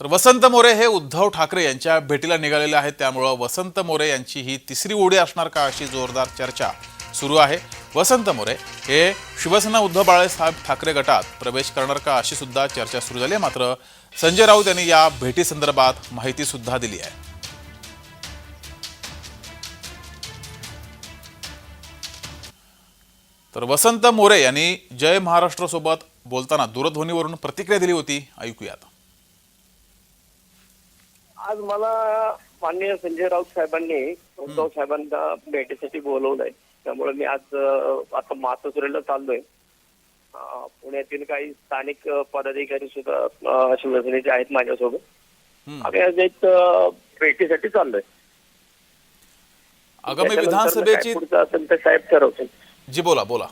तर वसंत मोरे हे उद्धव ठाकरे यांच्या भेटीला निघालेले आहेत. त्यामुळं वसंत मोरे यांची ही तिसरी उडी असणार का अशी जोरदार चर्चा सुरू आहे. वसंत मोरे हे शिवसेना उद्धव बाळासाहेब ठाकरे गटात प्रवेश करणार का अशी सुद्धा चर्चा सुरू झाली आहे. मात्र संजय राऊत यांनी या भेटीसंदर्भात माहिती सुद्धा दिली आहे. तर वसंत मोरे यांनी जय महाराष्ट्रसोबत बोलताना दूरध्वनीवरून प्रतिक्रिया दिली होती. ऐकूयात. आज मला माननीय संजय राऊत साहेबांनी उद्धव साहेबांना भेटीसाठी बोलवलंय. त्यामुळे मी आज आता मातोश्रीला चाललोय. पुण्यातील काही स्थानिक पदाधिकारी सुद्धा शिवसेनेचे आहेत माझ्यासोबत. आम्ही आज एक भेटीसाठी चाललोय. आगामी विधानसभेची असेल ते साहेब ठरवतील. जी बोला बोला.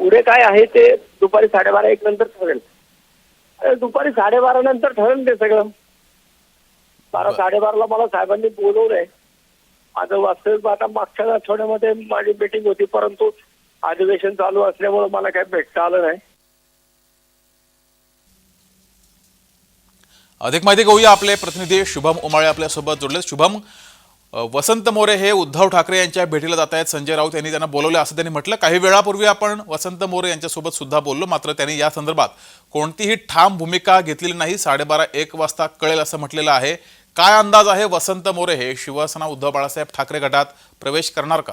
पुढे काय आहे ते दुपारी साडेबारा एक नंतर ठरेल. दुपारी साडेबारा नंतर ठरेल ते सगळं. बारा बरं. साडेबाराला मला साहेबांनी बोलवलंय. माझं वास्तविक आता मागच्या आठवड्यामध्ये माझी मीटिंग होती परंतु अधिवेशन चालू असल्यामुळे मला काही भेटता आलं नाही. अधिक माहिती घेऊया आपले प्रतिनिधी शुभम उमाळे आपल्यासोबत जोडले. शुभम वसंत मोरे हे उद्धव ठाकरे यांच्या भेटीला जात आहेत. संजय राऊत यांनी त्यांना बोलवले असं त्यांनी म्हटलं. काही वेळापूर्वी आपण वसंत मोरे यांच्यासोबत सुद्धा बोललो मात्र त्यांनी या संदर्भात कोणतीही ठाम भूमिका घेतलेली नाही. साडेबारा एक वाजता कळेल असं म्हटलेलं आहे. काय अंदाज आहे वसंत मोरे हे? शिवसेना उद्धव बाळासाहेब ठाकरे गटात प्रवेश करणार का?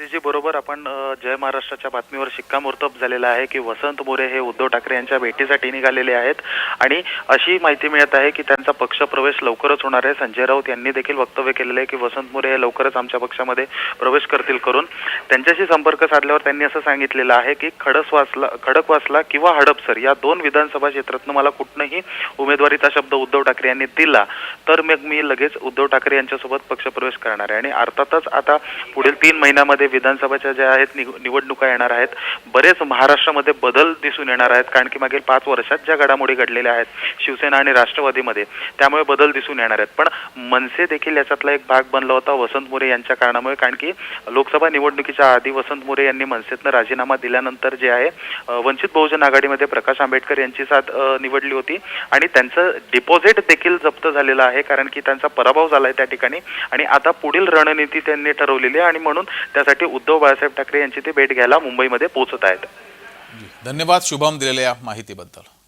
जी बरोबर आपण जय महाराष्ट्राच्या बातमीवर शिक्कामोर्तब झालेला आहे की वसंत मोरे हे उद्धव ठाकरे यांच्या भेटीसाठी निघालेले आहेत. आणि अशी माहिती मिळत आहे की त्यांचा पक्षप्रवेश लवकरच होणार आहे. संजय राऊत यांनी देखील वक्तव्य केलेलं आहे की वसंत मोरे हे लवकरच आमच्या पक्षामध्ये प्रवेश करतील करून. त्यांच्याशी संपर्क साधल्यावर त्यांनी असं सांगितलेलं आहे की खडसवासला खडकवासला किंवा हडपसर या दोन विधानसभा क्षेत्रातनं मला कुठनंही उमेदवारीचा शब्द उद्धव ठाकरे यांनी दिला तर मग मी लगेच उद्धव ठाकरे यांच्यासोबत पक्षप्रवेश करणार आहे. आणि अर्थातच आता पुढील तीन महिन्यामध्ये विधानसभाच्या ज्या आहेत निवडणुका येणार आहेत बरेच महाराष्ट्रामध्ये बदल दिसून येणार आहेत. कारण की मागील पाच वर्षात ज्या घडामोडी घडलेल्या आहेत शिवसेना आणि राष्ट्रवादीमध्ये त्यामुळे बदल दिसून येणार आहेत. पण मनसे देखील याच्यातला एक भाग बनला होता वसंत मोरे यांच्या कारणामुळे. कारण की लोकसभा निवडणुकीच्या आधी वसंत मोरे यांनी मनसेतनं राजीनामा दिल्यानंतर जे आहे वंचित बहुजन आघाडीमध्ये प्रकाश आंबेडकर यांची साथ निवडली होती. आणि त्यांचं डिपॉझिट देखील जप्त झालेलं आहे कारण की त्यांचा पराभव झाला आहे त्या ठिकाणी. आणि आता पुढील रणनीती त्यांनी ठरवलेली आहे. आणि म्हणून त्यासाठी उद्धव बाळासाहेब ठाकरे यांची ते भेट घ्यायला मुंबईमध्ये पोहोचत आहेत. धन्यवाद शुभम दिलेल्या या माहितीबद्दल.